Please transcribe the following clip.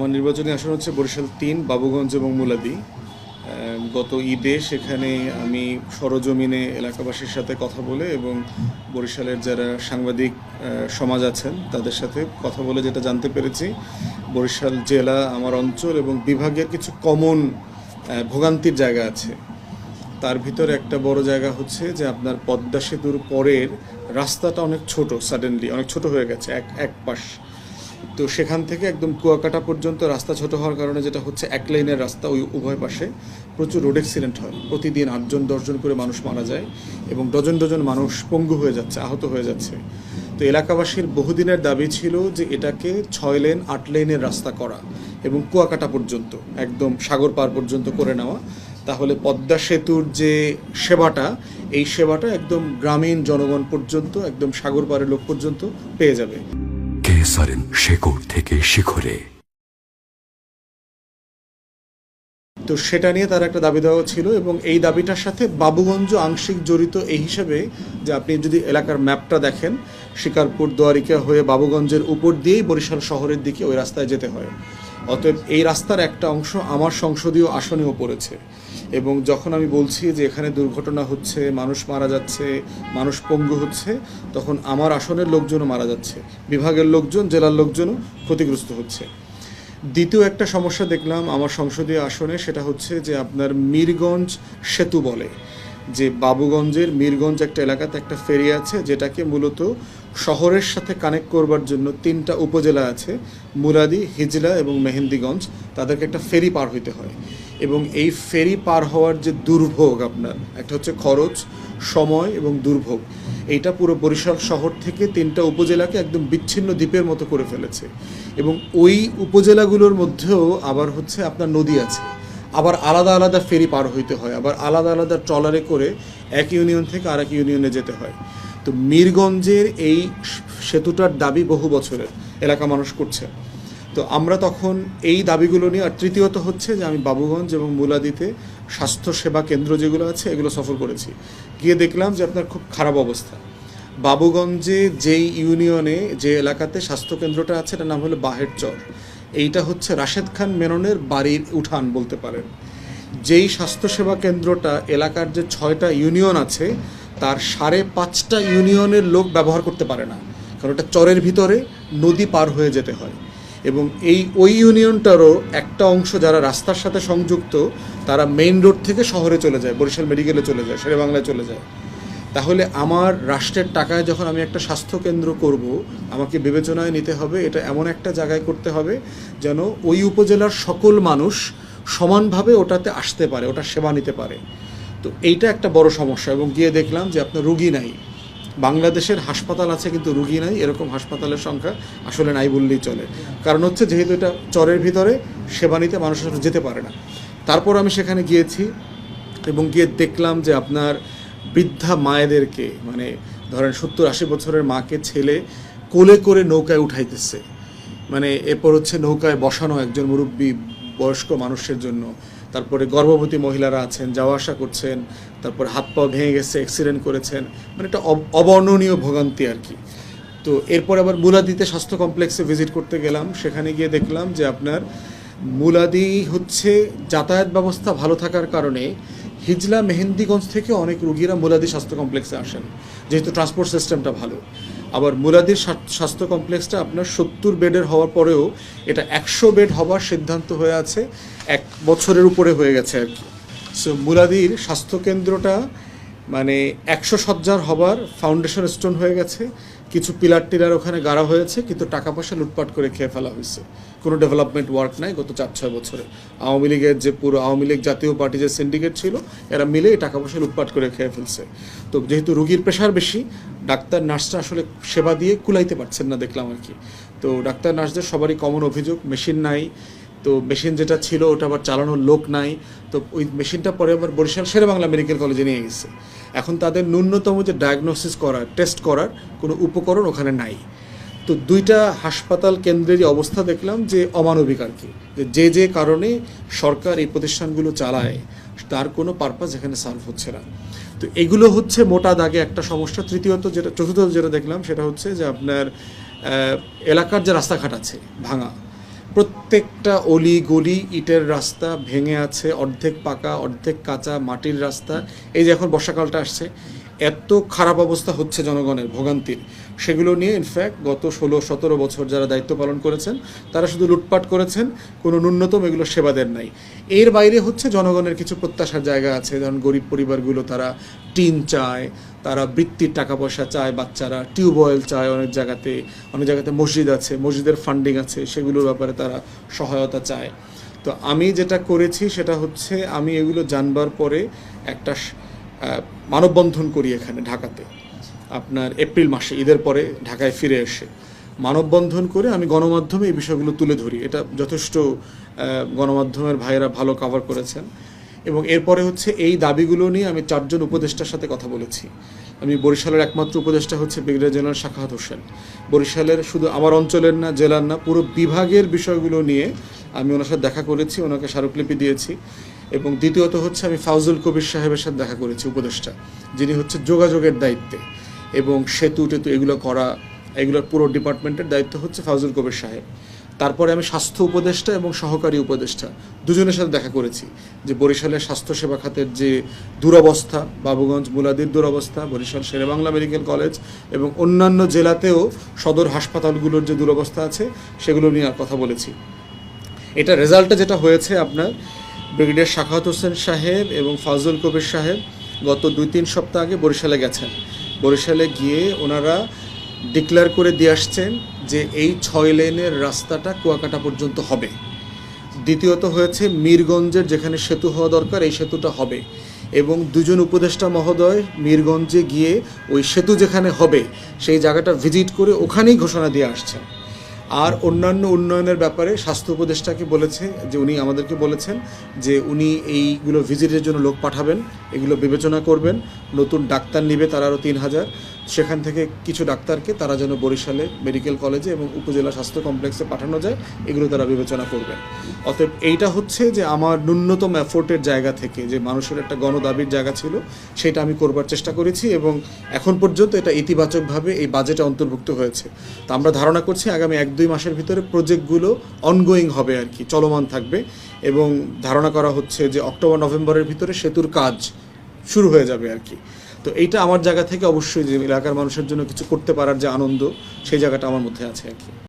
আমার নির্বাচনী আসন হচ্ছে বরিশাল তিন, বাবুগঞ্জ এবং মুলাদি। গত ঈদে সেখানে আমি সরজমিনে এলাকাবাসীর সাথে কথা বলে এবং বরিশালের যারা সাংবাদিক সমাজ আছেন তাদের সাথে কথা বলে যেটা জানতে পেরেছি, বরিশাল জেলা আমার অঞ্চল এবং বিভাগের কিছু কমন ভোগান্তির জায়গা আছে। তার ভিতরে একটা বড় জায়গা হচ্ছে যে আপনার পদ্মা সেতুর পরের রাস্তাটা অনেক ছোট সাডেনলি অনেক ছোট হয়ে গেছে, এক এক পাশ। তো সেখান থেকে একদম কুয়াকাটা পর্যন্ত রাস্তা ছোট হওয়ার কারণে যেটা হচ্ছে এক লাইনের রাস্তা ওই উভয় পাশে প্রচুর রোড অ্যাক্সিডেন্ট হয়। প্রতিদিন আটজন, দশজন করে মানুষ মারা যায় এবং ডজন ডজন মানুষ পঙ্গু হয়ে যাচ্ছে, আহত হয়ে যাচ্ছে। তো এলাকাবাসীর বহুদিনের দাবি ছিল যে এটাকে ছয় লেন, আট লেনের রাস্তা করা এবং কুয়াকাটা পর্যন্ত, একদম সাগর পার পর্যন্ত করে নেওয়া। তাহলে পদ্মা সেতুর যে সেবাটা, এই সেবাটা একদম গ্রামীণ জনগণ পর্যন্ত, একদম সাগর পারের লোক পর্যন্ত পেয়ে যাবে। কেসারেন শেকড় থেকে শিখরে। তো সেটা নিয়ে তার একটা দাবি দেওয়া ছিল এবং এই দাবিটার সাথে বাবুগঞ্জ আংশিক জড়িত এই হিসাবে যে আপনি যদি এলাকার ম্যাপটা দেখেন, শিকারপুর, দোয়ারিকা হয়ে বাবুগঞ্জের উপর দিয়েই বরিশাল শহরের দিকে ওই রাস্তায় যেতে হয়। অতএব এই রাস্তার একটা অংশ আমার সংসদীয় আসনেও পড়েছে। এবং যখন আমি বলছি যে এখানে দুর্ঘটনা হচ্ছে, মানুষ মারা যাচ্ছে, মানুষ পঙ্গু হচ্ছে, তখন আমার আসনের লোকজনও মারা যাচ্ছে, বিভাগের লোকজন, জেলার লোকজনও ক্ষতিগ্রস্ত হচ্ছে। দ্বিতীয় একটা সমস্যা দেখলাম আমার সংসদীয় আসনে, সেটা হচ্ছে যে আপনার মীরগঞ্জ সেতু বলে, যে বাবুগঞ্জের মীরগঞ্জ একটা এলাকাতে একটা ফেরি আছে, যেটাকে মূলত শহরের সাথে কানেক্ট করবার জন্য তিনটা উপজেলা আছে, মুরাদি, হিজলা এবং মেহেন্দিগঞ্জ। তাদেরকে একটা ফেরি পার হইতে হয়। এবং এই ফেরি পার হওয়ার যে দুর্ভোগ আপনার, একটা হচ্ছে খরচ, সময় এবং দুর্ভোগ। এইটা পুরো বরিশাল শহর থেকে তিনটা উপজেলাকে একদম বিচ্ছিন্ন দ্বীপের মতো করে ফেলেছে। এবং ওই উপজেলাগুলোর মধ্যেও আবার হচ্ছে আপনার নদী আছে। আবার আলাদা আলাদা ফেরি পার হইতে হয়। আবার আলাদা আলাদা ট্রলারে করে এক ইউনিয়ন থেকে আরেক ইউনিয়নে যেতে হয়। তো মীরগঞ্জের এই সেতুটার দাবি বহু বছরের এলাকা মানুষ করছে। তো আমরা তখন এই দাবিগুলো নিয়ে, আর তৃতীয়ত হচ্ছে যে আমি বাবুগঞ্জ এবং মুলাদিতে স্বাস্থ্য সেবা কেন্দ্র যেগুলো আছে, এগুলো সফর করেছি। গিয়ে দেখলাম যে আপনার খুব খারাপ অবস্থা। বাবুগঞ্জে যেই ইউনিয়নে, যে এলাকাতে স্বাস্থ্য কেন্দ্রটা আছে, এটার নাম হলো বাহের চর। এইটা হচ্ছে রাশেদ খান মেননের বাড়ির উঠান বলতে পারেন। যেই স্বাস্থ্যসেবা কেন্দ্রটা, এলাকার যে ছয়টা ইউনিয়ন আছে তার সাড়ে পাঁচটা ইউনিয়নের লোক ব্যবহার করতে পারে না। কারণ ওটা চরের ভিতরে নদী পার হয়ে যেতে হয়। এবং এই ওই ইউনিয়নটারও একটা অংশ যারা রাস্তার সাথে সংযুক্ত, তারা মেইন রোড থেকে শহরে চলে যায়, বরিশাল মেডিকেলে চলে যায় শেরে বাংলায় চলে যায়। তাহলে আমার রাষ্ট্রের টাকায় যখন আমি একটা স্বাস্থ্য কেন্দ্র করব, আমাকে বিবেচনায় নিতে হবে, এটা এমন একটা জায়গায় করতে হবে যেন ওই উপজেলার সকল মানুষ সমানভাবে ওটাতে আসতে পারে, ওটা সেবা নিতে পারে। তো এইটা একটা বড় সমস্যা এবং গিয়ে দেখলাম যে আপনার রুগী নাই। বাংলাদেশের হাসপাতাল আছে কিন্তু রুগী নাই, এরকম হাসপাতালের সংখ্যা আসলে নাই বললেই চলে। কারণ হচ্ছে যেহেতু এটা চরের ভিতরে, সেবা নিতে মানুষ যেতে পারে না। তারপর আমি সেখানে গিয়েছি এবং গিয়ে দেখলাম যে আপনার বৃদ্ধা মায়েদেরকে মানে ধরেন সত্তর আশি বছরের মাকে, ছেলে কোলে করে নৌকায় উঠাইতেছে। মানে এরপর হচ্ছে নৌকায় বসানো একজন মুরব্বী বয়স্ক মানুষের জন্য। তারপরে গর্ভবতী মহিলারা আছেন, যাওয়া আসা করছেন, তারপর হাত পা ভেঙে গেছে অ্যাক্সিডেন্ট করেছেন মানে একটা অব- অবর্ণনীয় ভোগান্তি আর কি। তো এরপর আবার মুলাদিতে স্বাস্থ্য কমপ্লেক্সে ভিজিট করতে গেলাম। সেখানে গিয়ে দেখলাম যে আপনার মুলাদি হচ্ছে যাতায়াত ব্যবস্থা ভালো থাকার কারণে হিজলা মেহেন্দিগঞ্জ থেকে অনেক রুগীরা মুলাদি স্বাস্থ্য কমপ্লেক্সে আসেন। যেহেতু ট্রান্সপোর্ট সিস্টেমটা ভালো। আবার মুলাদির স্বাস্থ্য কমপ্লেক্সটা আপনার সত্তর বেডের হওয়ার পরেও এটা একশো বেড হওয়ার সিদ্ধান্ত হয়ে আছে। এক বছরের উপরে হয়ে গেছে। আর কি সো মুলাদির স্বাস্থ্যকেন্দ্রটা মানে একশো সজ্জার হবার ফাউন্ডেশন স্টোন হয়ে গেছে। কিছু পিলার টিলার ওখানে গাড়া হয়েছে, কিন্তু টাকা পয়সা লুটপাট করে খেয়ে ফেলা হয়েছে। কোনো ডেভেলপমেন্ট ওয়ার্ক নাই গত চার ছয় বছরে। আওয়ামী লীগের যে পুরো, আওয়ামী লীগ জাতীয় পার্টি যে সিন্ডিকেট ছিল, এরা মিলে টাকা পয়সা লুটপাট করে খেয়ে ফেলছে। তো যেহেতু রুগীর প্রেশার বেশি, ডাক্তার, নার্সরা আসলে সেবা দিয়ে কুলাইতে পারছেন না দেখলাম আর কি। তো ডাক্তার, নার্সদের সবারই কমন অভিযোগ মেশিন নাই। তো মেশিন যেটা ছিল, ওটা আবার চালানোর লোক নাই। তো ওই মেশিনটা পরে আবার বরিশাল শেরে বাংলা মেডিকেল কলেজে নিয়ে গেছে। এখন তাদের ন্যূনতম যে ডায়াগনোসিস করার টেস্ট করার কোনো উপকরণ ওখানে নাই। তো দুইটা হাসপাতাল কেন্দ্রেরই অবস্থা দেখলাম যে অমানবিক আর কি। যে যে যে কারণে সরকার এই প্রতিষ্ঠানগুলো চালায়, তার কোনো পারপাস এখানে সলভ হচ্ছে না। তো এগুলো হচ্ছে মোটা দাগে একটা সমস্যা। তৃতীয়ত যেটা চতুর্থ যেটা দেখলাম সেটা হচ্ছে যে আপনার এলাকার যে রাস্তাঘাট আছে ভাঙা প্রত্যেকটা অলি গলি ইটের রাস্তা ভেঙে আছে, অর্ধেক পাকা, অর্ধেক কাঁচা মাটির রাস্তা। এই যে এখন বর্ষাকালটা আসছে, এত খারাপ অবস্থা হচ্ছে জনগণের ভোগান্তির। সেগুলো নিয়ে ইনফ্যাক্ট গত ষোলো, সতেরো বছর যারা দায়িত্ব পালন করেছেন, তারা শুধু লুটপাট করেছেন, কোনো ন্যূনতম এগুলো সেবা দেন নাই। এর বাইরে হচ্ছে জনগণের কিছু প্রত্যাশার জায়গা আছে, যেমন গরিব পরিবারগুলো তারা টিন চায় তারা বৃত্তির টাকা পয়সা চায়, বাচ্চারা টিউবওয়েল চায় অনেক জায়গাতে অনেক জায়গাতে মসজিদ আছে, মসজিদের ফান্ডিং আছে, সেগুলোর ব্যাপারে তারা সহায়তা চায়। তো আমি যেটা করেছি সেটা হচ্ছে আমি এগুলো জানবার পরে একটা মানববন্ধন করি এখানে ঢাকাতে। আপনার এপ্রিল মাসে, ঈদের পরে ঢাকায় ফিরে এসে। মানববন্ধন করে আমি গণমাধ্যমে এই বিষয়গুলো তুলে ধরি। এটা যথেষ্ট গণমাধ্যমের ভাইয়েরা ভালো কভার করেছেন। এবং এরপরে হচ্ছে এই দাবিগুলো নিয়ে আমি চারজন উপদেষ্টার সাথে কথা বলেছি। আমি বরিশালের একমাত্র উপদেষ্টা হচ্ছে ব্রিগেডিয়ার জেনারেল শাখাত হোসেন। বরিশালের শুধু আমার অঞ্চলের না, জেলার না, পুরো বিভাগের বিষয়গুলো নিয়ে আমি ওনার সাথে দেখা করেছি, ওনাকে স্মারকলিপি দিয়েছি এবং দ্বিতীয়ত হচ্ছে আমি ফাউজুল কবির সাহেবের সাথে দেখা করেছি উপদেষ্টা, যিনি হচ্ছে যোগাযোগের দায়িত্বে এবং সেতু টেতু এগুলো করা, এগুলোর পুরো ডিপার্টমেন্টের দায়িত্ব হচ্ছে ফাউজুল কবির সাহেব। তারপরে আমি স্বাস্থ্য উপদেষ্টা এবং সহকারী উপদেষ্টা দুজনের সাথে দেখা করেছি। যে বরিশালের স্বাস্থ্যসেবা খাতের যে দুরবস্থা, বাবুগঞ্জ মুলাদির দুরবস্থা, বরিশাল শেরেবাংলা মেডিকেল কলেজ এবং অন্যান্য জেলাতেও সদর হাসপাতালগুলোর যে দুরবস্থা আছে, সেগুলো নিয়ে কথা বলেছি। এটা রেজাল্টে যেটা হয়েছে আপনার, ব্রিগেডিয়ার শাখাত হোসেন সাহেব এবং ফাজল কবির সাহেব গত দুই তিন সপ্তাহ আগে বরিশালে গেছেন। বরিশালে গিয়ে ওনারা ডিক্লেয়ার করে দিয়ে আসছেন যে এই ছয় লেনের রাস্তাটা কুয়াকাটা পর্যন্ত হবে। দ্বিতীয়ত হয়েছে মীরগঞ্জের যেখানে সেতু হওয়া দরকার, এই সেতুটা হবে। এবং দুজন উপদেষ্টা মহোদয় মীরগঞ্জে গিয়ে ওই সেতু যেখানে হবে, সেই জায়গাটা ভিজিট করে ওখানেই ঘোষণা দিয়ে আসছেন। আর অন্যান্য উন্নয়নের ব্যাপারে স্বাস্থ্য উপদেষ্টাকে বলেছে, যে উনি আমাদেরকে বলেছেন যে উনি এইগুলো ভিজিটের জন্য লোক পাঠাবেন, এগুলো বিবেচনা করবেন। নতুন ডাক্তার নিবে তার আরও তিন হাজার। সেখান থেকে কিছু ডাক্তারকে তারা যেন বরিশালে মেডিকেল কলেজে এবং উপজেলা স্বাস্থ্য কমপ্লেক্সে পাঠানো যায়, এগুলো তারা বিবেচনা করবেন। অতএব এইটা হচ্ছে যে আমার ন্যূনতম এফোর্টের জায়গা থেকে যে মানুষের একটা গণদাবির জায়গা ছিল, সেটা আমি করবার চেষ্টা করেছি এবং এখন পর্যন্ত এটা ইতিবাচকভাবে এই বাজেটে অন্তর্ভুক্ত হয়েছে। তো আমরা ধারণা করছি আগামী এক দুই মাসের ভিতরে প্রজেক্টগুলো অনগোয়িং হবে আর কি, চলমান থাকবে এবং ধারণা করা হচ্ছে যে অক্টোবর, নভেম্বরের ভিতরে সেতুর কাজ শুরু হয়ে যাবে আর কি। তো এইটা আমার জায়গা থেকে অবশ্যই যে এলাকার মানুষের জন্য কিছু করতে পারার যে আনন্দ, সেই জায়গাটা আমার মধ্যে আছে আর কি।